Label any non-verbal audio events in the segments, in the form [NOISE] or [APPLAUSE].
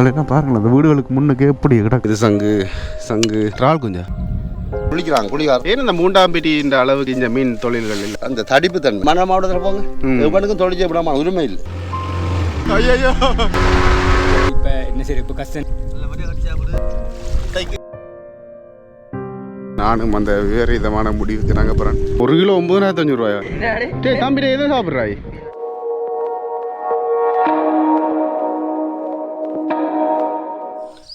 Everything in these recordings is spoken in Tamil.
தொலைலாம் பாருங்களேன் அந்த வீடுகளுக்கு முன்னுக்கு எப்படி கிடக்கு. இது சங்கு சங்கு. இறால் குஞ்சா? குளிக்கிறாங்க குளிக்கார ஏன் இந்த மூண்டாம்பிட்டி இந்த அளவுக்கு இந்த மீன் தொழில்கள் இல்லை? அந்த தடிப்பு தன்மை மன மாவட்டத்தில் போங்க. எவனுக்கும் தொழிற்சி விடாம உரிமை இல்லை. ஐயோ இப்போ என்ன சரி இப்போ கஷ்டம். நானும் அந்த விபரீதமான முடிவுக்கு நாங்கள் போகிறேன் ஒரு கிலோ ஒம்பதாயிரத்தி அஞ்சூறு ரூபாயா? டே தம்பி எதை சாப்பிட்றாய்?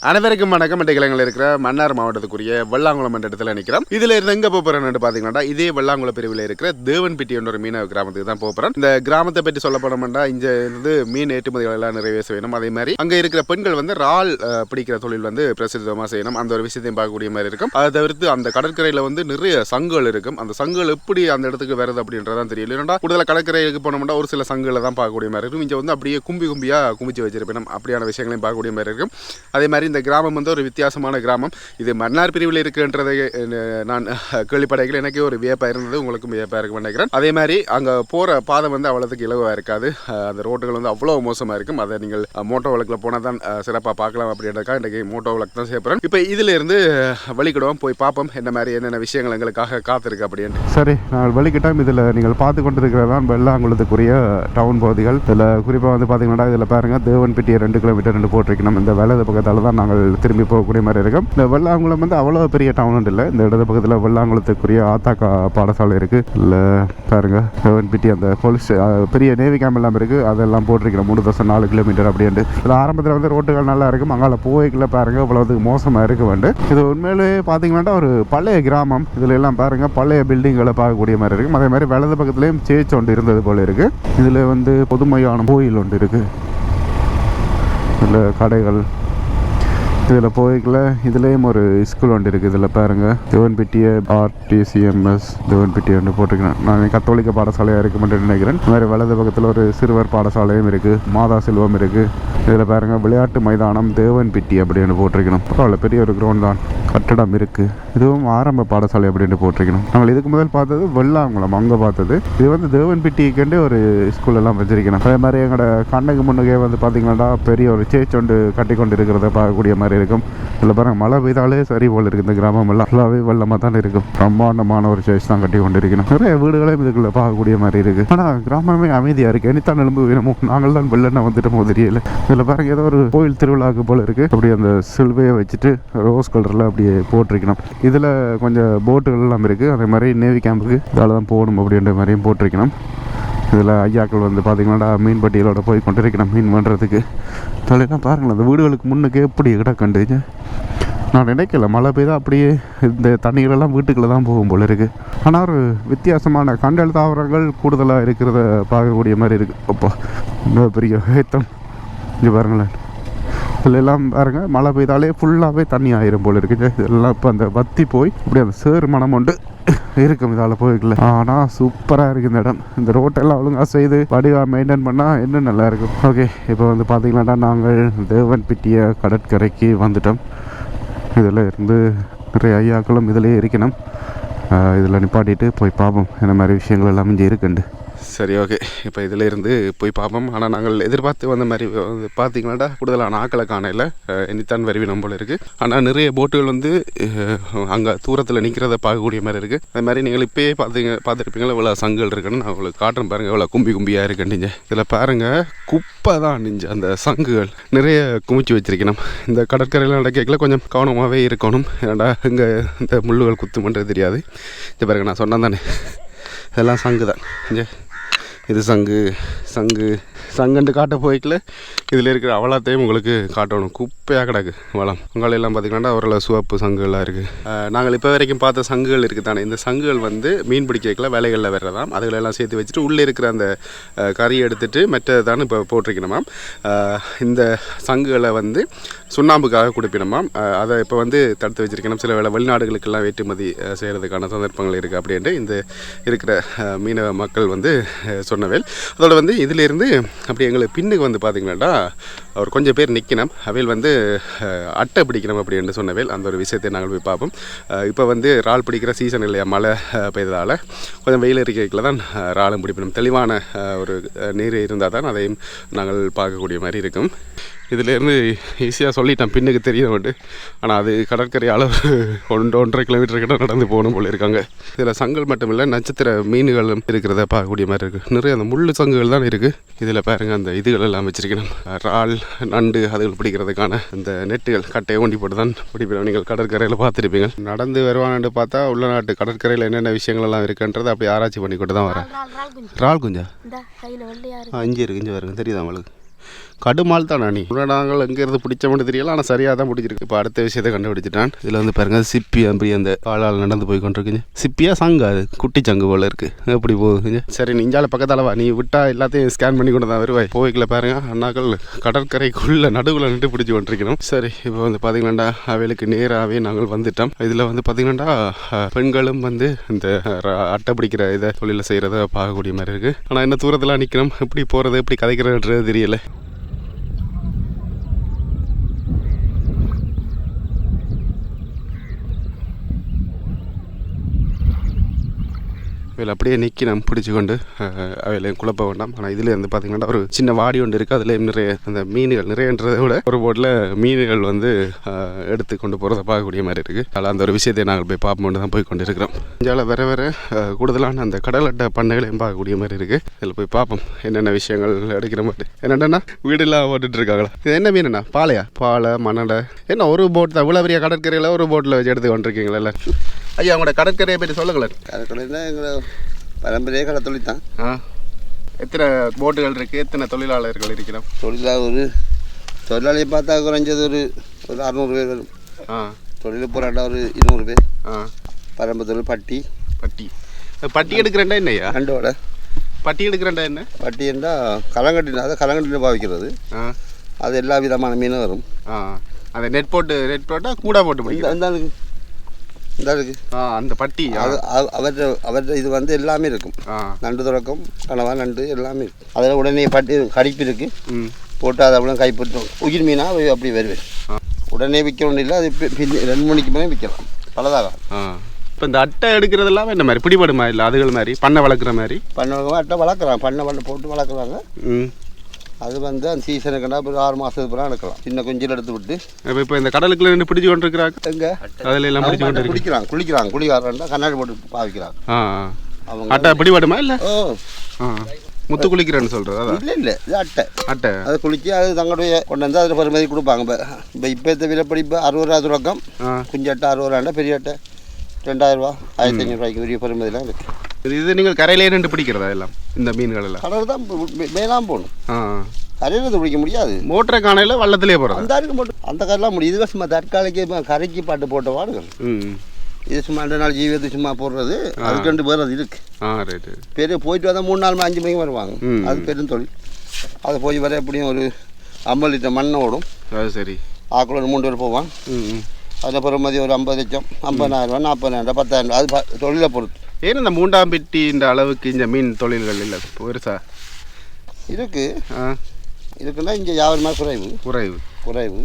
அனைவருக்கும் வணக்கம். கிளங்கில் இருக்கிற மன்னார் மாவட்டத்துக்குரிய வெள்ளாங்குளம் என்ற இடத்துல நிற்கிறோம். இதில் இருந்து எங்கே போகிறேன்னு பார்த்தீங்கன்னா இதே வெள்ளாங்குள பிரிவில் இருக்கிற தேவன்பட்டி என்ற ஒரு மீனவ கிராமத்துக்கு தான் போகிறோம் இந்த கிராமத்தை பற்றி சொல்ல போனோம்னா இங்கே இருந்து மீன் ஏற்றுமதிகள் எல்லாம் நிறைவேற்ற வேணும் அதே மாதிரி அங்கே இருக்கிற பெண்கள் வந்து ரால் பிடிக்கிற தொழில் வந்து பிரசித்தமாக செய்யணும். அந்த ஒரு விஷயத்தையும் பார்க்கக்கூடிய மாதிரி இருக்கும். அதை தவிர்த்து அந்த கடற்கரையில் வந்து நிறைய சங்குகள் இருக்கும். அந்த சங்குகள் எப்படி அந்த இடத்துக்கு வருது அப்படின்றதான் தெரியல. ஏன்னா கூடுதலாக கடற்கரைக்கு போனோம்னா ஒரு சில சங்குகளை தான் பார்க்கக்கூடிய மாதிரி இருக்கும். இங்கே வந்து அப்படியே கும்பி கும்பியாக குமிச்சு வச்சிருப்பேன் அப்படியான விஷயங்களையும் பார்க்கக்கூடிய மாதிரி இருக்கும். அதே மாதிரி இந்த கிராமம் வந்து ஒரு வித்தியாசமான கிராமம். இது மன்னார் பிரிவில் இருக்குன்றதை நான் கேள்விப்படைகள் எனக்கே ஒரு வியப்பாக இருந்தது. உங்களுக்கும் வியப்பாக இருக்கும் நினைக்கிறேன். அதே மாதிரி அங்கே போகிற பாதை வந்து அவ்வளோத்துக்கு இலவாக இருக்காது. அந்த ரோட்டுகள் வந்து அவ்வளோ மோசமாக இருக்கும். அதை நீங்கள் மோட்டோ வழக்கில் போனால் தான் சிறப்பாக பார்க்கலாம் அப்படின்றதுக்காக இன்றைக்கி மோட்டோ வழக்கு தான் செய்யப்படுறேன் இப்போ இதிலிருந்து வழிகிடுவோம் போய் பார்ப்போம். என்ன மாதிரி என்னென்ன விஷயங்கள் எங்களுக்காக காத்திருக்கு அப்படின்னு. சரி நாங்கள் வெளிக்கிட்டோம் இதில் நீங்கள் பார்த்து கொண்டிருக்கிறது தான் வெள்ளாங்குளத்துக்குரிய டவுன் பகுதிகள். இதில் குறிப்பாக வந்து பார்த்தீங்கன்னா இதில் பாருங்கள் தேவன்பட்டியை ரெண்டு கிலோமீட்டர் ரெண்டு போட்டிருக்கணும். இந்த வலது பக்கத்தால் தான் நாங்கள் திரும்பி போகக்கூடிய மாதிரி இருக்கும். இந்த வெள்ளாங்குளம் வந்து அவ்வளோ பெரிய டவுன் இல்லை. இந்த இடது பக்கத்தில் வெள்ளாங்குளத்துக்குரிய ஆத்தாக்கா பாடசாலை இருக்குது இல்லை பாருங்க பிடி அந்த போலீஸ் பெரிய நேவி கேம்ப் எல்லாம் இருக்குது அதெல்லாம் போட்டிருக்கிறோம். மூணு தசம் நாலு கிலோமீட்டர் அப்படின்ட்டு. இதில் ஆரம்பத்தில் வந்து ரோட்டுகள் நல்லா இருக்கும். அங்கால போய்க்குள்ள பாருங்க இவ்வளவு மோசமாக இருக்கு வந்து. இது உண்மையிலேயே பார்த்தீங்கன்னா ஒரு பழைய கிராமம். இதில் எல்லாம் பாருங்க பழைய பில்டிங்களை பார்க்கக்கூடிய மாதிரி இருக்கும் அதே மாதிரி வலது பக்கத்துலேயும் சேச் ஒன்று இருந்தது போல இருக்கு. இதில் வந்து பொதுமையான கோயில் ஒன்று இருக்கு. இதில் கடைகள் இதில் போய்க்கல இதுலேயும் ஒரு ஸ்கூல் ஒன்று இருக்குது இதில் பாருங்க. தேவன்பட்டிய ஆர்டிசிஎம்எஸ் தேவன்பட்டி ஒன்று போட்டிருக்கிறேன் நான் கத்தோலிக்க பாடசாலையாக இருக்குமென்று நினைக்கிறேன். இந்த மாதிரி வலது பக்கத்தில் ஒரு சிறுவர் பாடசாலையும் இருக்குது மாதா செல்வம் இருக்குது இதில் பாருங்கள் விளையாட்டு மைதானம் தேவன்பட்டி அப்படின்னு போட்டிருக்கணும். பரவாயில்ல பெரிய ஒரு கிரவுண்ட் தான். கட்டடம் இருக்குது இதுவும் ஆரம்ப பாடசாலை அப்படின்ட்டு போட்டிருக்கணும். நாங்கள் இதுக்கு முதல் பார்த்தது வெள்ளாங்குளம். அங்கே பார்த்தது இது வந்து தேவன்பட்டிக்குண்டு ஒரு ஸ்கூலெல்லாம் வச்சிருக்கணும். அதே மாதிரி எங்களோட கண்ணுக்கு முன்னுக்கே வந்து பார்த்தீங்கன்னா பெரிய ஒரு சேச் ஒன்று கட்டி கொண்டு இருக்கிறத பார்க்கக்கூடிய மாதிரி இருக்கும். இதில் பாருங்க மழை பெய்தாலே சரி போல் இருக்குது இந்த கிராமம் எல்லாம் ஃபுல்லாகவே வெள்ளமாக தான் இருக்கும் பிரம்மாண்டமான ஒரு சைஸ் தான் கட்டி கொண்டு இருக்கணும் நிறைய வீடுகளே இதுக்குள்ள பார்க்கக்கூடிய மாதிரி இருக்குது ஆனால் கிராமமே அமைதியாக இருக்குது எனித்தான் எலும்பு வேணுமோ? நாங்கள் தான் வெள்ளன வந்துட்டோமோ தெரியல. இதில் பாருங்க ஏதோ ஒரு கோயில் திருவிழாவுக்கு போல் இருக்குது அப்படி அந்த சிலுவையை வச்சுட்டு ரோஸ் கலரில் அப்படியே போட்டிருக்கணும். இதில் கொஞ்சம் போட்டுகள் எல்லாம் இருக்குது அதே மாதிரி நேவி கேம்புக்கு இதால் தான் போகணும் அப்படின்ற மாதிரியும் போட்டிருக்கணும். இதில் ஐயாக்கள் வந்து பார்த்தீங்கன்னா மீன் பட்டியலோட போய் கொண்டிருக்கிறேன் மீன் பண்ணுறதுக்கு தொலைலாம் பாருங்களேன் அந்த வீடுகளுக்கு முன்னுக்கு எப்படி கிடக்கண்டுச்சு நான் நினைக்கல மழை பெய்தா அப்படியே இந்த தண்ணிகளெல்லாம் வீட்டுக்குள்ளே தான் போகும் போல இருக்குது ஆனால் ஒரு வித்தியாசமான கண்டல் தாவரங்கள் கூடுதலாக இருக்கிறத பார்க்கக்கூடிய மாதிரி இருக்குது அப்பா ரொம்ப பெரிய ஏத்தம் இங்கே பாருங்களேன். இதெல்லாம் பாருங்கள் மழை பெய்தாலே ஃபுல்லாகவே தண்ணி ஆயிரும் போல இருக்குது இதெல்லாம் இப்போ அந்த வத்தி போய் இப்படி அந்த சேறு மனம் உண்டு இருக்கும் இதால் போய்க்கல ஆனால் சூப்பராக இருக்குது இந்த இடம். இந்த ரோட்டெல்லாம் ஒழுங்காக செய்து வடிவாக மெயின்டைன் பண்ணால் இன்னும் நல்லா இருக்கும். ஓகே இப்போ வந்து பார்த்தீங்கன்னா நாங்கள் தேவன் பிட்டிய கடற்கரைக்கு வந்துட்டோம். இதில் இருந்து நிறைய ஐயாக்களும் இதிலே இருக்கணும். இதில் நிப்பாட்டிட்டு போய் பார்ப்போம். இந்த மாதிரி விஷயங்கள் எல்லாம் இங்கே இருக்குண்டு சரி ஓகே இப்போ இதில் இருந்து போய் பார்ப்போம். ஆனால் நாங்கள் எதிர்பார்த்து வந்த மாதிரி வந்து பார்த்தீங்கன்னாடா கூடுதலான ஆக்களை காணையில் இனித்தான் வருவினம் போல இருக்குது ஆனால் நிறைய போட்டுகள் வந்து அங்கே தூரத்தில் நிற்கிறத பார்க்கக்கூடிய மாதிரி இருக்குது அது மாதிரி நீங்கள் இப்போயே பார்த்தீங்க பார்த்துருப்பீங்களா இவ்வளோ சங்கல் இருக்குன்னு. நான் உங்களுக்கு காட்டுறேன் பாருங்கள் இவ்வளோ கும்பி கும்பியாக இருக்குன்னு இதில் பாருங்கள் குப்பை தான் நிஞ்ச. அந்த சங்குகள் நிறைய குமிச்சு வச்சிருக்கணும். இந்த கடற்கரையில் நடக்கல கொஞ்சம் கவனமாகவே இருக்கணும். ஏன்னா இங்கே இந்த முள்ளுகள் குத்துமன்றது தெரியாது. இது பாருங்க நான் சொன்னேன் தானே. இதெல்லாம் சங்கு தான் இங்கே. இது சங்கு சங்கு சங்குன்ட்டு காட்ட போய்க்கல இதில் இருக்கிற அவலாத்தையும் உங்களுக்கு காட்டணும். குப்பையாக கிடக்கு வளம். உங்களெல்லாம் பார்த்தீங்கன்னா ஓரளவு சிவப்பு சங்குகளாக இருக்குது நாங்கள் இப்போ வரைக்கும் பார்த்த சங்குகள் இருக்குது தானே இந்த சங்குகள் வந்து மீன் பிடிக்கல வேலைகளில் வர்றதாம் அதுகளெல்லாம் சேர்த்து வச்சுட்டு உள்ளே இருக்கிற அந்த கறியை எடுத்துகிட்டு மற்றது இப்போ போட்டிருக்கணுமாம் இந்த சங்குகளை வந்து சுண்ணாம்புக்காக கொடுப்பினமாம் அதை இப்போ வந்து தடுத்து வச்சிருக்கணும். சில வேளை வெளிநாடுகளுக்கெல்லாம் ஏற்றுமதி செய்கிறதுக்கான சந்தர்ப்பங்கள் இருக்குது அப்படின்ட்டு இந்த இருக்கிற மீனவ மக்கள் வந்து சொன்னவேல். அதோட வந்து இதிலிருந்து அப்படி எங்களுக்கு பின்னுக்கு வந்து பார்த்தீங்கன்னாடா அவர் கொஞ்சம் பேர் நிற்கணும் அவையில் வந்து அட்டை பிடிக்கணும் அப்படின்னு சொன்னவேல். அந்த ஒரு விஷயத்தை நாங்கள் போய் பார்ப்போம். இப்போ வந்து இறால் பிடிக்கிற சீசன் இல்லையா மழை பெய்ததால் கொஞ்சம் வெயில் இருக்கையில் தான் இறாலும் பிடிப்பிடும் தெளிவான ஒரு நீர் இருந்தால் தான் அதையும் நாங்கள் பார்க்கக்கூடிய மாதிரி இருக்கும். இதுலேருந்து ஈஸியாக சொல்லிட்டேன். பின்னுக்கு தெரிய வந்து ஆனால் அது கடற்கரை அளவு ஒன்று ஒன்றரை கிலோமீட்டர் கிட்ட நடந்து போகணும் போல இருக்காங்க. இதில் சங்கல் மட்டும் இல்லை நட்சத்திர மீன்களும் இருக்கிறத பார்க்கக்கூடிய மாதிரி இருக்குது நிறைய அந்த முள்ளு சங்குகள் தான் இருக்குது இதில் பாருங்க அந்த இதுகள் எல்லாம் வச்சிருக்கணும். இறால் நண்டு அதுகள் பிடிக்கிறதுக்கான அந்த நெட்டுகள் கட்டையை ஊண்டி போட்டு தான் பிடிப்போம் நீங்கள் கடற்கரையில் பார்த்துருப்பீங்க. நடந்து வருவான்னு பார்த்தா உள்நாட்டு கடற்கரையில் என்னென்ன விஷயங்கள் எல்லாம் இருக்குன்றதை அப்படி ஆராய்ச்சி பண்ணி கொண்டு தான் வரேன் ரால் ரால் குஞ்சு. இறால் குஞ்சா? வெள்ளையா இருக்கு. இங்கே வருங்க தெரியுதா அவளுக்கு கடுமால் தான் நீ முன்னாடி நாங்கள் எங்கேருந்து பிடிச்ச மட்டும் தெரியல ஆனால் சரியாக தான் பிடிச்சிருக்கு. இப்போ அடுத்த விஷயத்தை கண்டுபிடிச்சிட்டான். இதில் வந்து பாருங்க சிப்பி அப்படி அந்த காலால் நடந்து போய் கொண்டிருக்குங்க. சிப்பியா சங்கு அது. குட்டி சங்கு போல இருக்கு. எப்படி போகுதுங்க? சரி நீஞ்சால பக்கத்தால வா. நீ விட்டா எல்லாத்தையும் ஸ்கேன் பண்ணி கொண்டு தான் வருவாய். போய்க்கல பாருங்க அண்ணாக்கள் கடற்கரைக்குள்ள நடுவில் நின்று பிடிச்சி கொண்டிருக்கணும். சரி இப்போ வந்து பார்த்தீங்கன்னா அவைகளுக்கு நேராகவே நாங்கள் வந்துட்டோம். இதில் வந்து பார்த்தீங்கன்னா பெண்களும் வந்து இந்த அட்டை பிடிக்கிற இதை தொழிலை செய்கிறத பார்க்கக்கூடிய மாதிரி இருக்குது ஆனால் என்ன தூரத்தில் நிற்கணும் எப்படி போகிறது எப்படி கதைக்கிறதுன்றது தெரியல. இதில் அப்படியே நிற்கி நம்ம பிடிச்சி கொண்டு அவையிலையும் குழப்ப வேண்டாம். ஆனால் இதில் வந்து பார்த்தீங்கன்னா ஒரு சின்ன வாடி ஒன்று இருக்குது அதுலேயும் நிறைய அந்த மீன்கள் நிறையன்றதை விட ஒரு போட்டில் மீன்கள் வந்து எடுத்து கொண்டு போகிறத பார்க்கக்கூடிய மாதிரி இருக்குது அதில் அந்த ஒரு விஷயத்தை நாங்கள் போய் பார்ப்போம்னு தான் போய் கொண்டு இருக்கிறோம் இந்தியாவில் வேற வேற கூடுதலான அந்த கடல் அட்டை பண்ணைகளையும் பார்க்கக்கூடிய மாதிரி இருக்குது இதில் போய் பார்ப்போம் என்னென்ன விஷயங்கள் எடுக்கிற மாதிரி. என்னென்னா வீடெல்லாம் ஓட்டுட்டு இருக்காங்களா இது என்ன மீனுண்ணா பாலையா? பாலை மணலை. என்ன ஒரு போட் தான்? இவ்வளோ பெரிய கடற்கரையில் ஒரு போட்டில் வச்சு எடுத்து கொண்டிருக்கீங்களா ஐயா உங்களோட கடற்கரையை பற்றி சொல்லுங்களேன். கடற்கரையில் எங்களை பரம்பரையே கடை தொழில் தான். ஆ. எத்தனை போட்டுகள் இருக்குது எத்தனை தொழிலாளர்கள் இருக்கிறோம்? தொழிலாக ஒரு தொழிலாளியை பார்த்தா குறைஞ்சது ஒரு ஒரு அறநூறு பேர் வரும். ஆ. தொழில் போராட்டம் ஒரு இருநூறு பேர். ஆ. பரம்பு தொழில் பட்டி. பட்டி. பட்டி எடுக்கிறேன்டா என்னய்யா? ரெண்டோட பட்டி எடுக்கிறேன்டா என்ன? பட்டி என்றால் கலங்கட்டி அதை கலங்கட்டியில் பாவிக்கிறது. ஆ. அது எல்லா விதமான மீனும் வரும். ஆ. அந்த நெட் போட்டு நெட் போட்டால் கூட போட்டு முடியும் இருக்கு. இந்த அந்த பட்டி. ஆ. அது அவ- அவற்றை அவற்றை இது வந்து எல்லாமே இருக்கும். நண்டு தொடக்கம் கனவா நண்டு எல்லாமே அதில் உடனே பட்டி கடிப்பு இருக்கு. ம். போட்டு அதை அப்படியே கைப்பற்றும். உயிர் மீனா அப்படி வருவேன். உடனே விற்கணும் இல்லை அது ரெண்டு மணிக்கு மேலே விற்கலாம் பலதாக ஆ. இப்போ இந்த அட்டை எடுக்கிறதெல்லாம் என்ன மாதிரி? பிடிபடுமா இல்லை அதுகள் மாதிரி? பண்ணை வளர்க்குற மாதிரி? பண்ண அட்டை வளர்க்குறாங்க பண்ணை பண்ணை போட்டு வளர்க்குறாங்க. ம். அது வந்து அந்த சீசனுக்குன்னா ஒரு ஆறு மாதத்துக்கு பிறகு எடுக்கலாம். சின்ன குஞ்சில் எடுத்து விட்டு. இப்போ இந்த கடலுக்குள்ள நின்று பிடிச்சு கொண்டு இருக்கிறாங்க எங்கே? அதில் எல்லாம் பிடிச்சு கொண்டு குளிக்கிறாங்க. குளிக்கிறாங்க. குளிக்காரன்டா கண்ணாடி போட்டு பாவிக்கிறாங்க. அவங்க அட்டை பிடிபடுமா இல்லை? ஓ. முத்து குளிக்கிறேன்னு சொல்கிறது இல்லை இல்லை. இது அட்டை. அட்டை. அதை குளிச்சு அது தங்களுடைய கொண்டு வந்து அதில் பெருமதி கொடுப்பாங்க. இப்போ இப்போ இப்போ இந்த விலைப்படி இப்போ அறுபது ரூபா தொடக்கம் ஆ. குஞ்சு அட்டை அறுபது ரூபாண்டா பெரிய அட்டை. ரெண்டாயிரம் ரூபா ஆயிரத்தி ஐநூறுரூவாய்க்கு உரிய பெருமதிலாம் இருக்குது இது- நீங்கள் கரையிலே நின்று பிடிக்கிறதா எல்லாம் இந்த மீன்கள் எல்லாம் கடல் தான் மேலாம் போகணும். கரையில் பிடிக்க முடியாது. மோட்டரை காணையில் வள்ளத்திலே போகிறது அந்த அருக்கு மட்டும் அந்த கரெலாம் முடியும். இதுவே சும்மா தற்காலிக்கு கரைக்கு பாட்டு போட்ட வாடுகள். இது சும்மா ரெண்டு நாள் ஜீவியத்துக்கு சும்மா போடுறது. அதுக்கு ரெண்டு பேர் அது இருக்கு. பெரிய போயிட்டு வந்தால் மூணு நாலு அஞ்சு மணிக்கு வருவாங்க. அது பெரும் தொழில். அது போய் வர எப்படியும் ஒரு ஐம்பது லிட்டர் மண்ணை ஓடும். சரி. ஆக்குள்ள மூணு பேர் போவான் அதில் பெருமதி ஒரு ஐம்பது லட்சம் நாற்பதாயிரம் பத்தாயிரம் ரூபா அது தொழிலை பொறுத்து. ஏன் இந்த மூண்டாம் பெட்டின்ற அளவுக்கு இந்த மீன் தொழில்கள் இல்லை? பெருசா? இருக்கு. ஆ. இருக்குன்னா இங்கே வியாபாரமாக குறைவு. குறைவு. குறைவு.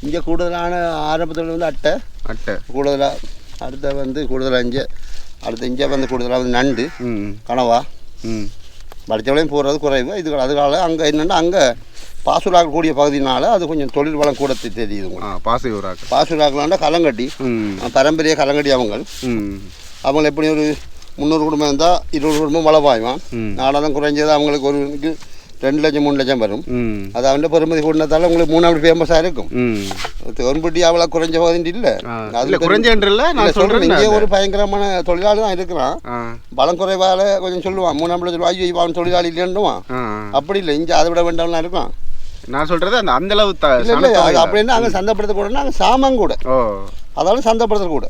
இங்கே கூடுதலான ஆரம்பத்தில் வந்து அட்டை. அட்டை. கூடுதலாக அடுத்த வந்து கூடுதலாக இங்கே அடுத்த இங்கே வந்து கூடுதலாக வந்து நண்டு ம். கனவா. ம். வடிச்சவளையும் போகிறது குறைவு. இது அதனால அங்கே என்னென்னா அங்கே பாசுராக்கள் கூடிய பகுதினால அது கொஞ்சம் தொழில் வளம் கூட தெரியுது ஆ உங்களுக்கு பாசை ஊராக்கு பாசுராக்களாண்டா கலங்கட்டி பரம்பரைய கலங்கட்டி அவங்க அவங்க எப்படி ஒரு முந்நூறு குடும்பம் இருந்தால் இருபது குடும்பம் வள பாய்வான். நாடாலும் குறைஞ்சது அவங்களுக்கு ஒரு ரெண்டு லட்சம் மூணு லட்சம் வரும். அது அவன் பெருமதி கூடினதால உங்களுக்கு மூணாவது ஃபேமஸாக இருக்கும். ம். தொன்பட்டி அவ்வளோ குறைஞ்ச பகுதி இல்லை. ஆ, இல்ல குறைஞ்சன்றல நான் சொல்றேன். இங்கே ஒரு பயங்கரமான தொழிலாளி தான் இருக்கிறான். பலம் குறைவால கொஞ்சம் சொல்லுவான். மூணாம் சொல்லுவான் ஐயோ அவன் தொழிலாளி இல்லைன்னுவான். அப்படி இல்லை. இங்கே அதை விட வேண்டாம்லாம் இருக்கும் நான் சொல்றது அந்த அந்த அளவு. அப்படின்னா அங்கே சந்தைப்படுத்த கூட நாங்கள் சாமான் கூட. ஓ. அதாவது சந்தைப்படுத்த கூட.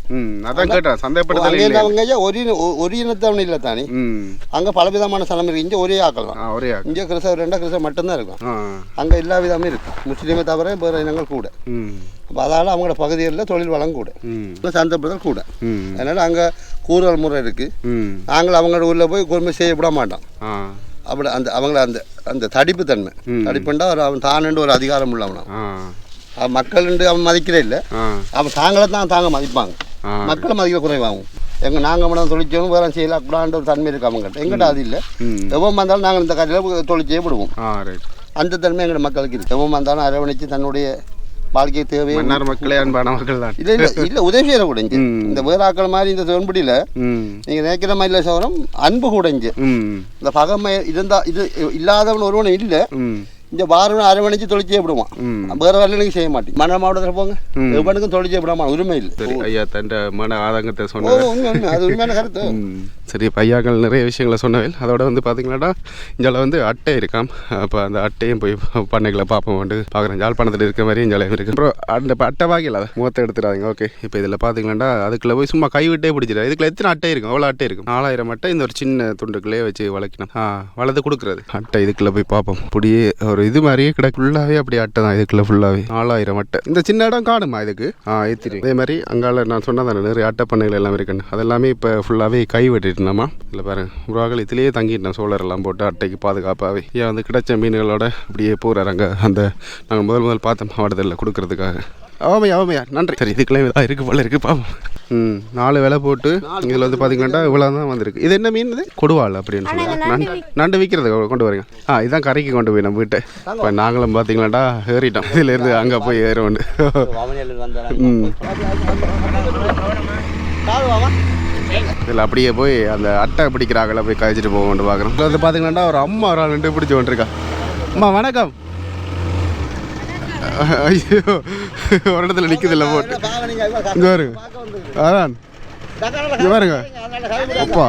அதான் கேட்டேன். சந்தைப்படுத்தல அங்கே அவங்க ஒரு ஒரு இனத்தவன் இல்லை தானே. அங்கே பலவிதமான சனம் இருக்கு. இங்கே ஒரே ஆக்கள் தான். ஆ ஒரே. இங்கே கிறிஸ்தவர் ரெண்டா கிறிஸ்தவர் மட்டும்தான் இருக்கும். அங்கே எல்லா விதமும் இருக்கும் முஸ்லீமை தவிர வேறு இனங்கள் கூட. அப்ப அதால அவங்களோட பகுதிகளில் தொழில் வளம் கூட. சந்தைப்படுத்தல் கூட. அதனால் அங்கே கூறுதல் முறை இருக்குது ம். நாங்கள் அவங்களோட ஊரில் போய் கொடுமை செய்ய விட மாட்டோம் அப்படி அந்த அவங்கள அந்த அந்த தடிப்பு தன்மை. தடிப்புண்டா ஒரு அவன் தானுண்டு ஒரு அதிகாரம் உள்ளவனா. அவன் மக்களுண்டு அவன் மதிக்கிறே இல்லை. அவன் தாங்களை தான் தாங்க மதிப்பாங்க. மக்களை மதிக்க குறைவாகும். எங்கள் நாங்கள் மட்டும் தொழிற்சோம் வேற செய்யலாம் கூடான்ற ஒரு தன்மை இருக்கு அவங்ககிட்ட எங்கிட்ட அது இல்லை. எவ்வளோ வந்தாலும் நாங்கள் இந்த கடையில் தொழிற்சியே விடுவோம் அந்த தன்மை எங்களோட மக்களுக்கு இருக்கு. எவன் வந்தாலும் அரவணைச்சு தன்னுடைய வாழ்க்கை தேவையை மன்னார் மக்களே அன்பான மக்கள் தான் இல்லை இல்லை இல்லை உதவி செய்கிற கூட இங்கே. ம். இந்த வேறாக்கள் மாதிரி இந்த தொன்படியில் நீங்கள் நினைக்கிற மாதிரி இல்லை சவரம் அன்பு கூட இங்கே. ம். இந்த பகமை இருந்தா இது இல்லாதவன் ஒருவன் இல்லை. இந்த வாரம் அரவணைச்சு தொழிற்சே விடுவான். வேற வேலைக்கு செய்ய மாட்டேன் மன்னர் மாவட்டத்தில் போங்க. எவனுக்கும் தொழிற்சே விடாம உரிமை இல்லை. ஐயா தன் மன ஆதங்கத்தை உண்மை அது உண்மையான கருத்து. சரி பையாக்கள் நிறைய விஷயங்களை சொன்னவேல் அதோட வந்து பார்த்தீங்கன்னாடா இங்கே வந்து அட்டை இருக்காம். அப்போ அந்த அட்டையும் போய் பண்ணைகளை பார்ப்போம் வந்து பார்க்குறேன் ஜாழ்ப்பாணத்தில் இருக்க மாதிரி இங்கே இருக்குது அப்புறம் அந்த இப்போ அட்டை வாங்கில முகத்தை எடுத்துடாதீங்க. ஓகே இப்போ இதில் பார்த்தீங்கன்னா அதுக்குள்ளே போய் சும்மா கைவிட்டே பிடிச்சிடாது இதுக்குள்ள எத்தனை அட்டை இருக்கும்? அவ்வளோ அட்டை இருக்கும்? நாலாயிரம் அட்டை இந்த ஒரு சின்ன துண்டுக்குள்ளே வச்சு வளர்க்கணும். ஆ வளர்த்து கொடுக்குறது. அட்டை இதுக்குள்ளே போய் பார்ப்போம் அப்படியே ஒரு இது மாதிரியே கிடக்கு. ஃபுல்லாகவே அப்படி அட்டை தான் இதுக்குள்ளே ஃபுல்லாகவே நாலாயிரம் அட்டை. இந்த சின்ன இடம் காணுமா இதுக்கு? ஆ ஏற்றிடும் அதே மாதிரி அங்கால நான் சொன்னதானே நிறைய அட்டை பண்ணைகள் எல்லாம் இருக்குன்னு. அதெல்லாமே இப்போ ஃபுல்லாகவே கை வெட்டிட்டுனாமா இல்லை பாருங்க உருவாக்கள் இதுலேயே தங்கிட்டேன் சோலார் எல்லாம் போட்டு அட்டைக்கு பாதுகாப்பாகவே ஏன் வந்து கிடைச்ச மீன்களோட அப்படியே போகிறாரு அங்கே. அந்த நாங்கள் முதல் முதல் பார்த்த மாவட்டத்தில் கொடுக்கறதுக்காக. ஆமாய்யா ஆமாய்யா நன்றி. சரி இதுக்குள்ளே இதாக இருக்குது போல இருக்குது பாப்போம் ம் நாலு விலை போட்டு இதில் வந்து பார்த்தீங்கன்னா இவ்வளோ தான் வந்திருக்கு. இது என்ன மீன் இது? கொடுவாள் அப்படின்னு சொல்லி நண்டு நண்டு விற்கிறது கொண்டு வரீங்க. ஆ இதான் கரைக்கு கொண்டு போய் நம்ம வீட்டை. இப்போ நாங்களும் பார்த்தீங்களாடா ஏறிட்டோம். இதுலேருந்து அங்கே போய் ஏறுவோண்டு ம். இதில் அப்படியே போய் அந்த அட்டை பிடிக்கிறாங்கள போய் கழிச்சிட்டு போவோம்னு பார்க்குறோம். இதில் வந்து பார்த்தீங்கன்னா ஒரு அம்மா ஒரு ஆள் நின்று பிடிச்சி வந்துருக்கா அம்மா வணக்கம். ஐயோ ஒரு இடத்துல நிற்குதில்ல போட்டு. இங்கே வருங்க அதான். இங்கே பாருங்க. அப்பா.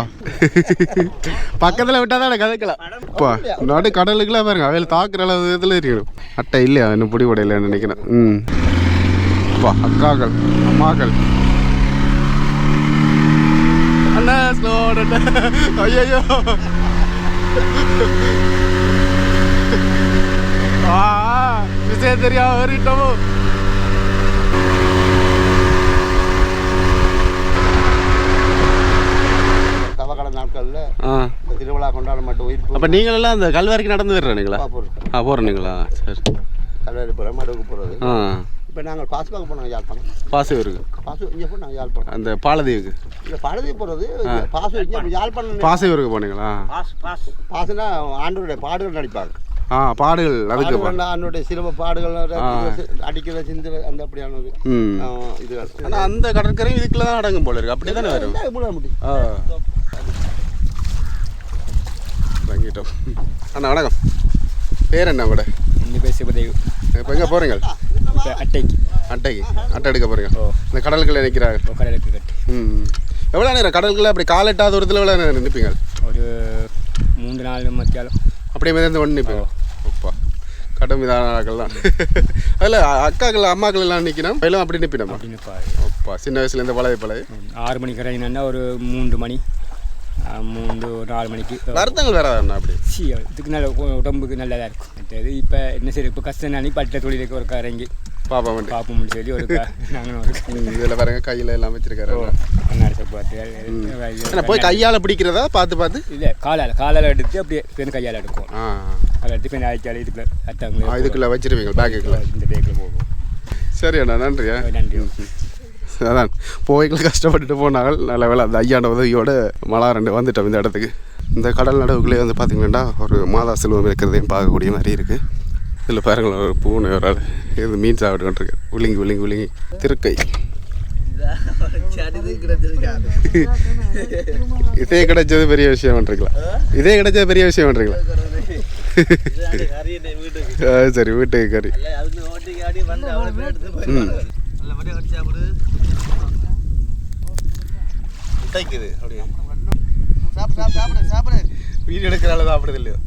பக்கத்தில் விட்டால் தான் கதைக்கலாம். அப்பா நாடு கடலுக்குலாம் பாருங்க அவையில் தாக்குற அளவு இதில் இருக்கணும் அட்டை இல்லையா? இன்னும் பிடி உடையிலன்னு நினைக்கிறேன். ம். அப்பா அக்காக்கள் அம்மாக்கள். ஆ விஷயம் தெரியாம ஏறிட்டோமோ தவக்கால நாட்களில் ஆ. இந்த திருவிழா கொண்டாட மாட்டோம் உயிர் அப்போ நீங்களெல்லாம் அந்த கல்வரைக்கு நடந்து வர்றீங்களா ஆ போகிறீங்களா சரி. கல்வாரி போகிறோம் மடுவுக்கு போகிறது ஆ. இப்போ நாங்கள் பாசு பார்க்க போனோம் யாழ்ப்பாணம் பாசு இருக்கு பாசு இங்கே போனோம் யாழ்ப்பாணம் அந்த பாலதீவுக்கு. இல்லை பழுதி போகிறது பாசு இங்கே யாழ்ப்பாணம் பாசையூருக்கு போனீங்களா? பாசுனா ஆண்டவருடைய பாடுகள் நடிப்பாங்க. ஆ பாடுகள் அதுக்கு ஆண்டவருடைய சிலுவ பாடுகள் அடிக்கிற சிந்து அந்த அப்படியானது. இதுகள் ஆனால் அந்த கடற்கரையும் இதுக்குள்ள தான் அடங்கும் போல இருக்கு. அப்படி தானே வரும் வாங்கிட்டோம். அண்ணா வணக்கம். பேர் என்ன கூட இந்த பேர் சிவதேவ். இப்போ எங்கே போகிறீங்க இப்போ அட்டைக்கு. அட்டைக்கு. அட்டை எடுக்க போகிறீங்க இந்த கடலுக்குள்ள நிற்கிறாங்க. கடலுக்கு கட்டு. ம் எவ்வளோ நேரம்? கடலுக்குள்ள அப்படி காலெட்டாத தூரத்தில் எவ்வளோ நேரம் நிற்பீங்க? ஒரு மூன்று நாலு மத்தியாலம் அப்படியே மிதந்து ஒன்று நிற்பீங்க? அப்பா. கடும் இதான ஆட்கள் தான் [LAUGHS] அதில் அக்காக்கள் அம்மாக்கள் எல்லாம் நிற்கணும். எல்லாம் அப்படி நிற்பினோம் அப்படின்னு பாரு அப்பா சின்ன வயசுலேருந்து பழைய பழைய ஆறு மணிக்கு கரையினா ஒரு மூன்று மணி. மூன்று ஒரு நாலு மணிக்கு. வருத்தங்கள் வேற அண்ணா அப்படி? சி இதுக்கு நல்ல உடம்புக்கு நல்லதாக இருக்கும். மற்றது இப்போ என்ன சரி இப்போ கஷ்டம் நானி பட்ட தொழிலுக்கு ஒரு இறங்கி. பாப்பா வந்து பார்ப்போம்னு சொல்லி ஒரு [LAUGHS] நாங்களும் இதில் பாருங்க கையில் எல்லாம் வச்சிருக்காரு. கண்ணாடி பார்த்து போய் கையால் பிடிக்கிறதா? பார்த்து பார்த்து. இல்லை காலால் காலால் எடுத்து அப்படியே பெண் கையால் எடுக்கும். காலை எடுத்து பெண் ஆய்ச்சாலே இதுக்குள்ள அட்டாங்க இதுக்குள்ள வச்சிருவீங்க பேக்குக்குள்ள. இந்த பேக்கில் போகும். சரி அண்ணா நன்றியா? நன்றி அதான் போய்கள் கஷ்டப்பட்டுட்டு போனாங்கள் நல்ல வேலை அந்த ஐயாண்ட உதவியோட மழை ரெண்டு வந்துட்டோம் இந்த இடத்துக்கு. இந்த கடல் நடுவுக்குள்ளே வந்து பார்த்தீங்கன்னா ஒரு மாதா செல்வம் இருக்கிறதையும் பார்க்கக்கூடிய மாதிரி இருக்குது இதில் பாருங்களேன் ஒரு பூனை ஒரு ஆள். இது மீன் சாப்பிட்டு கொண்டிருக்கு உளிங்கி உளிங்கி உளிங்கி திருக்கை. இதே கிடைச்சது பெரிய விஷயம் பண்ணுறீங்களா இதே கிடைச்சது பெரிய விஷயம் பண்ணுறீங்களா சரி வீட்டுக்கு கறி. வீடு எடுக்கிற அளவு சாப்பிடுது இல்லையோ?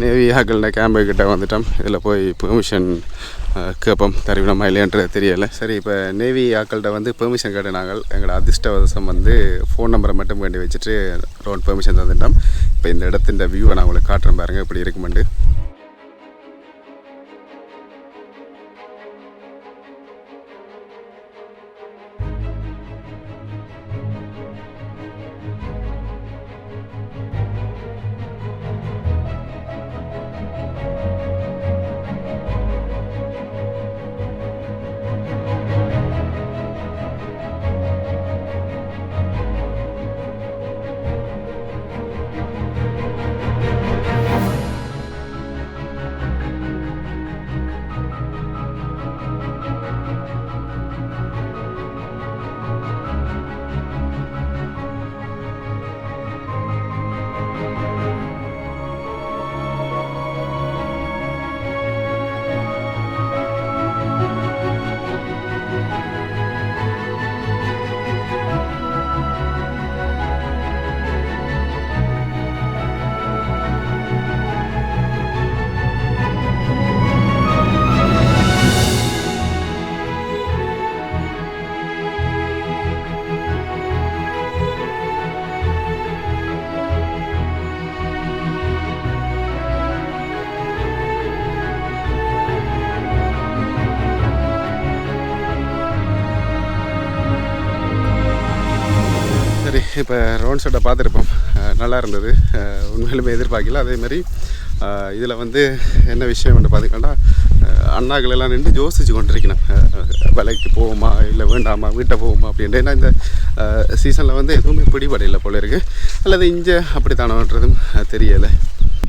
நேவி ஆக்கள்ன கேம்பு கிட்டே வந்துட்டோம் இதில் போய் பெர்மிஷன் கேட்போம் தருவினமா இல்லையன்றது தெரியலை சரி இப்போ நேவி ஆக்கள்கிட்ட வந்து பெர்மிஷன் கேட்டு நாங்கள் எங்களோட அதிர்ஷ்டவசம் வந்து ஃபோன் நம்பரை மட்டும் வேண்டி வச்சுட்டு ரோட் பெர்மிஷன் தந்துட்டோம் இப்போ இந்த இடத்தின் வியூவை நான் உங்களுக்கு காட்டுறேன் பாருங்கள் இப்படி இருக்குமெண்டு இப்போ ரோன் ஷோட்டை பார்த்துருப்போம். நல்லா இருந்தது. உண்மையிலுமே எதிர்பார்க்கல. அதே மாதிரி இதில் வந்து என்ன விஷயம்னு பார்த்தீங்கன்னா அண்ணாக்களெல்லாம் நின்று யோசிச்சு கொண்டிருக்கணும். அஹ் விலைக்கு போவோமா இல்லை வேண்டாமா வீட்டை போவோமா அப்படின்ட்டு. ஏன்னா இந்த சீசனில் வந்து எதுவுமே பிடிபடையில் போல இருக்குது அல்லது இங்கே அப்படி தானோன்றதும் தெரியலை.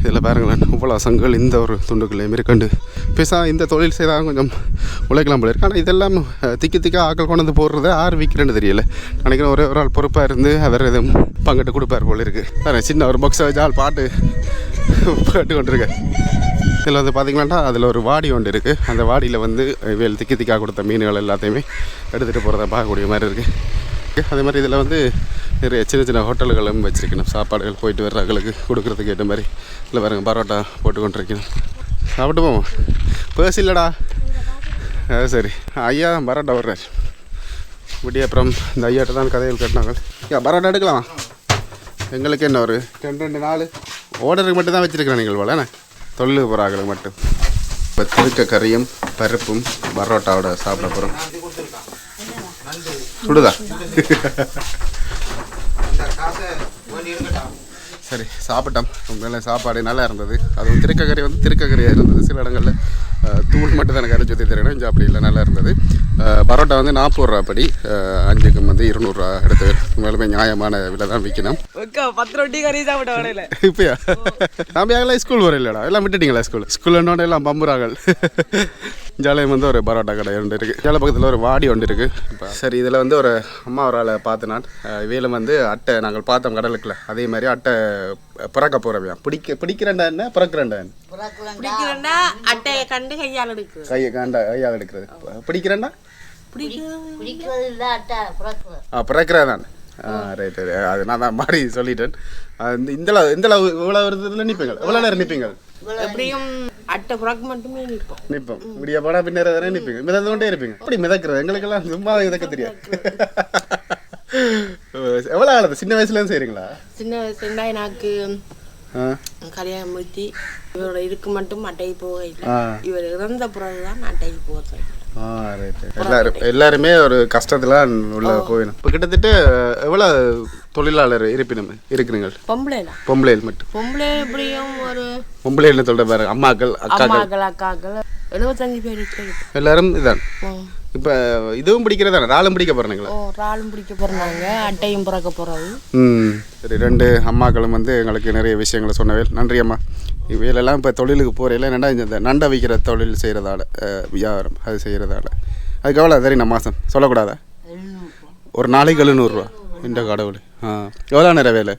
இதில் பாருங்களேன் இவ்வளோ அசங்கள் இந்த ஒரு துண்டுக்குள்ளே மேற்கொண்டு. பேசா இந்த தொழில் செய்தால் கொஞ்சம் உழைக்கலாம் போல இருக்கு. ஆனால் இதெல்லாம் திக்கி திக்கா ஆக்கள் கொண்டு வந்து போடுறது ஆறு விற்கிறேன்னு தெரியல. நினைக்கிறேன் ஒரே ஒரு ஆள் பொறுப்பாக இருந்து அவர் எதுவும் பங்கிட்டு கொடுப்பார் போல இருக்கு. சின்ன ஒரு பாக்ஸை வச்சு ஆள் பாட்டு பாட்டு கொண்டிருக்கேன் இதில் வந்து பார்த்திங்களாண்டா அதில் ஒரு வாடி ஒன்று இருக்குது அந்த வாடியில் வந்து வேல் திக்கி திக்கா கொடுத்த மீன்கள் எல்லாத்தையுமே எடுத்துகிட்டு போகிறத பார்க்கக்கூடிய மாதிரி இருக்குது அதே மாதிரி இதில் வந்து நிறைய சின்ன சின்ன ஹோட்டல்களும் வச்சுருக்கணும். சாப்பாடுகள் போயிட்டு வர்றவங்களுக்கு கொடுக்குறதுக்கு ஏற்ற மாதிரி. இல்லை பாருங்க பரோட்டா போட்டு கொண்டிருக்கணும் சாப்பிட்டு போவோம். பேர்ஸ் இல்லைடா. அது சரி. ஐயா பரோட்டா வர்றார். இப்படி அப்புறம் இந்த ஐயாட்ட தான் கதைகள் கட்டினாங்க. ஐயா பரோட்டா எடுக்கலாம்? எங்களுக்கு என்ன ஒரு ரெண்டு ரெண்டு நாள் ஓடருக்கு மட்டும் தான் வச்சுருக்கிறேன் நீங்கள் போலண்ணே என்ன? தொழில் போகிறாங்களுக்கு மட்டும். இப்போ திருக்க கறியும் பருப்பும் பரோட்டாவோட சாப்பிட போகிறோம் சுடுதா? சரி சாப்பிட்டோம். உண்மையில சாப்பாடு நல்லா இருந்தது. அதுவும் திருக்கக்கறி வந்து திருக்கக்கறியாக இருந்தது. சில இடங்களில் தூள் மட்டும் தான் கறி சுற்றி தெரியணும் இங்கே அப்படி இல்லை நல்லா இருந்தது. பரோட்டா வந்து நாற்பது ரூபா படி. அஹ், அஞ்சுக்கு வந்து இருநூறுவா எடுத்து உண்மையிலுமே நியாயமான விலை தான் விற்கணும் பத்து ரொட்டி கறி சாப்பிட்ட இப்பயா? நம்ம எல்லாம் ஸ்கூல் வர இல்லைடா? எல்லாம் விட்டுட்டீங்களா ஸ்கூல் ஸ்கூல் எல்லாம் பம்புறாங்கள் ஜாலயம் வந்து ஒரு பரோட்டா கடை ஒன்று இருக்குது ஜால பக்கத்தில் ஒரு வாடி ஒன்று இருக்குது சரி இதில் வந்து ஒரு அம்மா ஒரு ஆளை பார்த்து நான். இவையில் வந்து அட்டை நாங்கள் பார்த்தோம் கடலுக்குள்ள. அதே மாதிரி அட்டை பிறக்க போகிறவையா பிடிக்க பிடிக்கிறேன்டா என்ன? பிறக்கிறேன்டா என்ன? பிடிக்கிறேன்னா அட்டையை கண்டு கையால் எடுக்கு. கையை காண்டா கையால் எடுக்கிறது. அட்டை பிறக்கிறது ஆ ரைட் ரைட் அது நான் தான் மாறி சொல்லிட்டேன். இந்த இந்த இவ்வளோ வருதுல நிற்பீங்க எவ்வளோ நேரம் நிற்பீங்க எப்படியும் அட்டை புறக்கு மட்டுமே நிற்போம். நிற்போம் இப்படியா போனா பின்னர் தானே நிற்பீங்க மிதந்து கொண்டே இருப்பீங்க. அப்படி மிதக்கிறது. எங்களுக்கெல்லாம் சும்மா மிதக்க தெரியாது. [LAUGHS] எவ்வளோ ஆகுது? சின்ன வயசுலேருந்து செய்கிறீங்களா சின்ன வயசுல எனக்கு ஆ. கல்யாணம் முடித்து இவரோட இருக்கு மட்டும் அட்டைக்கு போக. இவர் இறந்த பிறகுதான் அட்டைக்கு போக எல்லாரும் எல்லாருமே ஒரு கஷ்டத்தில் உள்ள போயிடும் இப்போ கிட்டத்தட்ட எவ்வளோ தொழிலாளர் இருப்பினம் இருக்கிறீங்க பொம்பளைலாம் பொம்பளைகள் மட்டும். பொம்பளை எப்படியும் ஒரு பொம்பளைன்னு சொல்கிற பாரு அம்மாக்கள் அக்காக்கள். அம்மாக்கள் அக்காக்கள் எழுபத்தஞ்சு பேர் எல்லாரும் இதான். இப்போ இதுவும் பிடிக்கிறதானே? ராளும் பிடிக்க போகிறீங்களா ஓ ராலும் பிடிக்க போகிறாங்க அட்டையும் பிறக்க போகிறது ம் சரி ரெண்டு அம்மாக்களும் வந்து எங்களுக்கு நிறைய விஷயங்களை சொன்னவே நன்றி அம்மா. இவையிலெல்லாம் இப்போ தொழிலுக்கு போகிறீங்களா என்னடா இந்த நண்டை விற்கிற தொழில் செய்கிறதால வியாபாரம் அது செய்கிறதால அதுக்கு எவ்வளோ சரிண்ணா மாதம் சொல்லக்கூடாதா? ஒரு நாளைக்கு எழுநூறுரூவா இந்த கடவுள். ஆ எவ்வளோ நேரம் வேலை?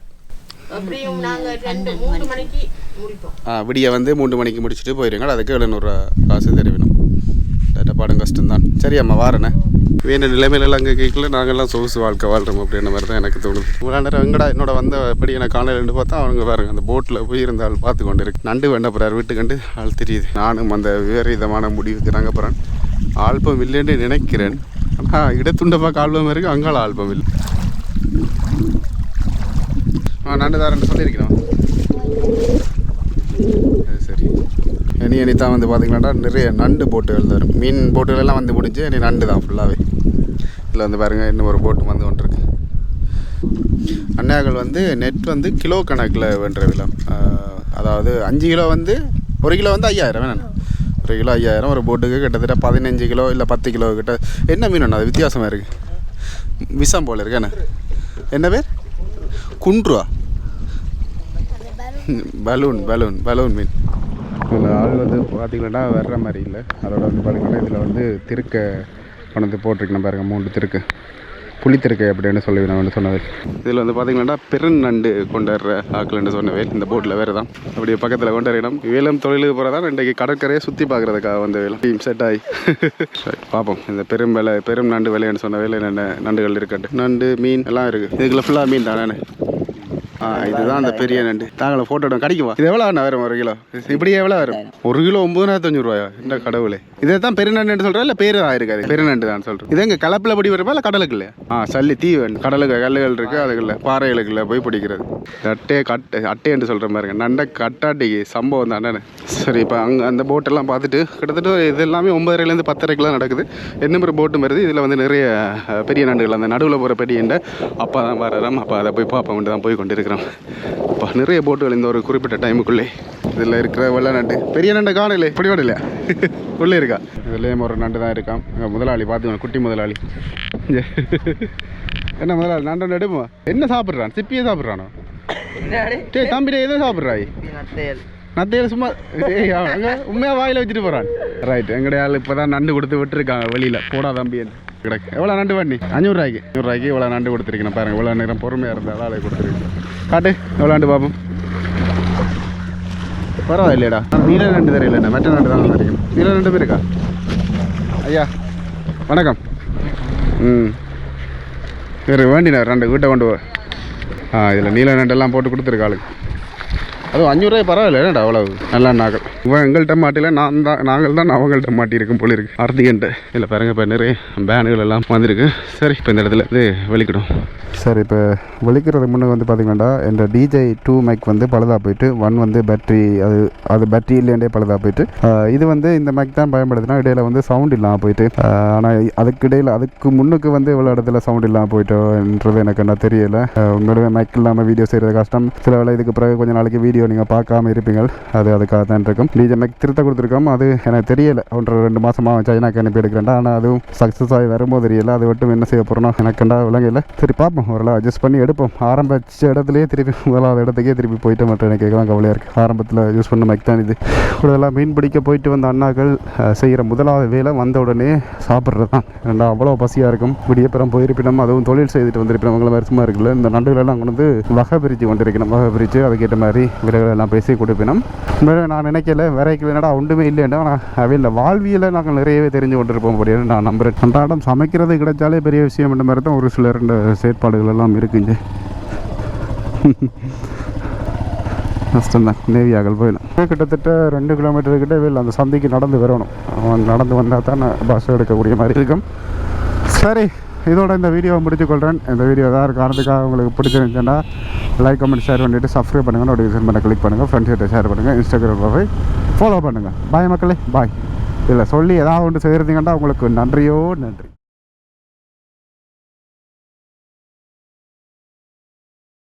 ஆ விடிய வந்து மூன்று மணிக்கு முடிச்சுட்டு போயிருங்க. அதுக்கு எழுநூறுவா காசு தெரிவிக்கணும். பாடம் கஷ்டம்தான். சரி அம்மா வாரண்ணே வேண்ட நிலைமையில அங்கே கேட்கல. நாங்கள்லாம் சொகுசு வாழ்க்கை வாழ்கிறோம் அப்படின்ற மாதிரி தான் எனக்கு தோணுது. இவ்வளோ நேரம் எங்கடா என்னோட வந்த எப்படி எனக்கு காணலன்னு பார்த்தா அவங்க பாருங்க அந்த போட்டில் போய் ஆள் பார்த்து கொண்டு இருக்கு நண்டு வேண்ட போகிறார் வீட்டுக்கண்டு ஆள் தெரியுது. நானும் அந்த விபரீதமான முடிவுக்கு நாங்கள் போகிறேன் ஆல்பம் இல்லைன்னு நினைக்கிறேன். ஆனால் இடத்துண்டப்பாக்கு பார்க்க ஆல்பம் இருக்குது அங்கால ஆல்பம் இல்லை. ஆ நண்டு தாரன்னு சொல்லியிருக்கிறோம் இனி இனி தான் வந்து பார்த்தீங்கன்னா நிறைய நண்டு போட்டுகள் தரும். மீன் போட்டுகள் எல்லாம் வந்து முடிஞ்சு இனி நண்டு தான் ஃபுல்லாகவே இதில் வந்து பாருங்கள் இன்னும் ஒரு போட்டு வந்து கொண்டிருக்கு அண்ணாக்கள் வந்து நெட் வந்து கிலோ கணக்கில் வென்ற விலை. ஆஹ், அதாவது அஞ்சு கிலோ வந்து ஒரு கிலோ வந்து ஐயாயிரம் வேணும் ஒரு கிலோ ஐயாயிரம் ஒரு போட்டுக்கு கிட்டத்தட்ட பதினஞ்சு கிலோ இல்லை பத்து கிலோ கிட்ட. என்ன மீன் ஒன்று அது வித்தியாசமாக இருக்குது விஷம் போல் இருக்கு என்ன? என்ன பேர்? குன்றுவா? பலூன் பலூன் பலூன் மீன். இதில் ஆள் வந்து பார்த்தீங்கன்னா வர்ற மாதிரி இல்லை. அதோட வந்து பார்த்திங்கன்னா இதில் வந்து திருக்க கொண்டு போட்டிருக்கணும் பாருங்கள் மூன்று திருக்கு. புளித்திருக்கை அப்படின்னு சொல்லி நான் வந்து சொன்னது. இதில் வந்து பார்த்தீங்கன்னா பெருநண்டு கொண்டு வர்ற ஆக்கள்னு சொன்னவே இந்த போட்டில் வேறு தான் அப்படியே பக்கத்தில் கொண்டு வரணும் வேலம் தொழிலுக்கு போகிறதா இன்றைக்கு கடற்கரையை சுற்றி பார்க்குறதுக்காக வந்த வேலை டீம் செட் ஆகி பார்ப்போம் இந்த பெரும் வேலை பெரும் நண்டு வேலைன்னு சொன்ன வேலை என்னென்ன நண்டுகள் இருக்கட்டு நண்டு மீன் எல்லாம் இருக்குது இதுக்குள்ள ஃபுல்லாக மீன் தானே? ஆ இதுதான் அந்த பெரிய நண்டு. தாங்கள ஃபோட்டோ எடுங்க. கிடைக்குமா இது எவ்வளோ அண்ணா? வரும் ஒரு கிலோ. இப்படி எவ்வளோ வரும்? ஒரு கிலோ ஒம்பதாயிரத்தி அஞ்சூறு ரூபாயா இந்த கடவுளே. இதே தான் பெருநண்டு சொல்கிறேன் இல்லை பேர் ஆயிருக்காது. பெருநண்டு தான் சொல்கிறேன் இது எங்க கலப்பில் படி வருமா? இல்லை கடலுக்கு இல்லையா? ஆ சல்லி தீ வேணும். கடலுக்கு கல்லுகள் இருக்குது அதுக்குள்ள பாறைகளுக்குள்ள போய் பிடிக்கிறது. அட்டையை கட்டு அட்டைன்னு சொல்கிற மாதிரிங்க நண்டை கட்டாட்டிக்கு சம்பவம் தானே. சரி இப்போ அங்கே அந்த போட்டெல்லாம் பார்த்துட்டு கிட்டத்தட்ட இது எல்லாமே ஒன்பதரைலேருந்து பத்தரைக்கெலாம் நடக்குது. என்ன ஒரு போட்டும் வருது? இதில் வந்து நிறைய பெரிய நண்டுகள். அந்த நடுவில் போகிற பெரிய நண்டை அப்பா தான் வர்றோம் அப்போ அதை போய் பார்ப்போம். தான் போய் கொண்டு இருக்கிறோம் அப்போ நிறைய போட்டுகள் இந்த ஒரு குறிப்பிட்ட டைமுக்குள்ளே இதில் இருக்கிற வெள்ளை நண்டு. பெரிய நண்டை காணல இப்படி இல்லையா [LAUGHS] உள்ளே இருக்கா? இதுலேயும் ஒரு நண்டு தான் இருக்கான் இங்க முதலாளி பார்த்துக்கணும் குட்டி முதலாளி. என்ன முதலாளி நண்டு எடுப்போம்? என்ன சாப்பிட்றான்? சிப்பியே சாப்பிட்றானோ? டேய் தம்பி எதை சாப்பிட்றாய்? நத்தையில சும்மா ஏய் அவன் உண்மையா வாயில வச்சுட்டு போறான். ரைட் எங்கடைய ஆள் இப்பதான் நண்டு கொடுத்து விட்டுருக்காங்க வெளியில. போடா தம்பி கிடக்கு. எவ்வளோ நண்டு பண்ணி அஞ்சூறு ரூபாய்க்கு அஞ்சூறு ரூபாய்க்கு இவ்வளோ நண்டு கொடுத்துருக்கேன் பாருங்க. இவ்வளோ நேரம் பொறுமையாக இருந்தால் ஆளை கொடுத்துருக்கேன் காட்டு எவ்வளோ நண்டு பார்ப்போம் பரவாயில்லையடா. நீல நண்டு தெரியல மெட்ட நண்டு தான் தெரியும் நீல நண்டு பேர் இருக்கா? ஐயா வணக்கம். ம். சரி வேண்டினார் ரெண்டு வீட்டை கொண்டு போ. ஆ இதில் நீல நண்டெல்லாம் போட்டு கொடுத்துருக்காளுக்கு அதுவும் அஞ்சூறுரூவாய் பரவாயில்ல என்னடா அவ்வளவு? நல்லா நாங்கள் இவன் எங்கள்கிட்ட மாட்டில நான் தான் நாங்கள் தான் அவங்கள்ட்ட மாட்டியிருக்கும் போல இருக்கு. அர்த்திகன்ட்டு இல்லை பாருங்க இப்போ நிறைய பேனுகள் எல்லாம் வந்திருக்கு. சரி இப்போ இந்த இடத்துல இது வெளிக்கிடும் சரி இப்போ வெளிக்கிறதுக்கு முன்னே வந்து பார்த்தீங்கன்னா இந்த டிஜே டூ மைக் வந்து பழுதாக போயிட்டு ஒன் வந்து பேட்டரி அது அது பேட்டரி இல்லைண்டே பழுதாக போயிட்டு இது வந்து இந்த மைக் தான் பயன்படுத்தினா இடையில வந்து சவுண்ட் இல்லாமல் போயிட்டு ஆனால் அதுக்கு இடையில் அதுக்கு முன்னுக்கு வந்து இவ்வளோ இடத்துல சவுண்ட் இல்லாமல் போயிட்டோன்றது எனக்கு என்ன தெரியலை. உங்களுடைய மைக் இல்லாமல் வீடியோ செய்கிறது கஷ்டம். சில வேலை இதுக்கு பிறகு கொஞ்சம் நாளைக்கு வீடியோ நீங்கள் பார்க்காம இருப்பீங்கள். அது அதுக்காக தான் இருக்கும். டிஜே மைக் திருத்த கொடுத்துருக்கோம் அது எனக்கு தெரியல. ஒன்றரை ரெண்டு மாதமாக சைனாக்கு அனுப்பி எடுக்கிறேன்டா. ஆனால் அதுவும் சக்ஸஸ் ஆகி வரும்போது தெரியல. அது மட்டும் என்ன செய்ய போகிறோம் எனக்குண்டா விளங்கல. சரி பார்ப்போம். ஓரளவு அட்ஜஸ்ட் பண்ணி எடுப்போம். ஆரம்பிச்ச இடத்துலயே திருப்பி முதலாவது இடத்துக்கே திருப்பி போயிட்டு மட்டும் எனக்கு கேட்கலாம். கவலையாக இருக்குது ஆரம்பத்தில் யூஸ் பண்ண மைக் தான் இது. கூடுதலாக மீன் பிடிக்க போயிட்டு வந்த அண்ணாக்கள் செய்கிற முதலாவது வேலை வந்த உடனே சாப்பிட்றது தான் ரெண்டா அவ்வளோ பசியாக இருக்கும். விடியப்புறம் போயிருப்பினம். அதுவும் தொழில் செய்துட்டு வந்திருப்பினம். அவங்கள மாதிரி இருக்குல்ல. இந்த நண்டுகளெல்லாம் கொண்டு வந்து வகை பிரித்து கொண்டிருக்கணும். வகை பிரித்து அதுக்கேற்ற மாதிரி வீரர்கள் எல்லாம் பேசி கொடுப்பினோம் நான் நினைக்கல விரைக்கு என்னடா ஒன்றுமே இல்லைன்னா நான் அவையில் வாழ்வியலை நாங்கள் நிறையவே தெரிஞ்சு கொண்டிருப்போம் அப்படின்னு நான் நம்புகிறேன். அன்றாடம் சமைக்கிறது கிடைச்சாலே பெரிய விஷயம் என்ற மாதிரி தான் ஒரு சில ரெண்டு செயற்பாடுகள் எல்லாம் இருக்குங்க கஷ்டம்தான் நேவியாகல் போயிடும் கிட்டத்தட்ட ரெண்டு கிலோமீட்டர் கிட்ட வெயில் அந்த சந்தைக்கு நடந்து வரணும். அவன் நடந்து வந்தால் தான் பஸ் எடுக்கக்கூடிய மாதிரி இருக்கும். சரி இதோட இந்த வீடியோவை முடிச்சுக்கொள்கிறேன் இந்த வீடியோ ஏதாவது காரணத்துக்காக உங்களுக்கு பிடிச்சிருந்துச்சுன்னா லைக் கமெண்ட் ஷேர் பண்ணிவிட்டு சப்ஸ்கிரைப் பண்ணுங்கள் நோட்டிஃபிகேஷன் பண்ண கிளிக் பண்ணுங்கள் ஃப்ரெண்ட்ஸ் ஷேர் பண்ணுங்கள் இன்ஸ்டாகிராம் போய் ஃபாலோ பண்ணுங்கள் பாய் மக்களே. பாய் இல்லை சொல்லி ஏதாவது ஒன்று செய்கிறதுங்கன்னா உங்களுக்கு நன்றியோ நன்றி.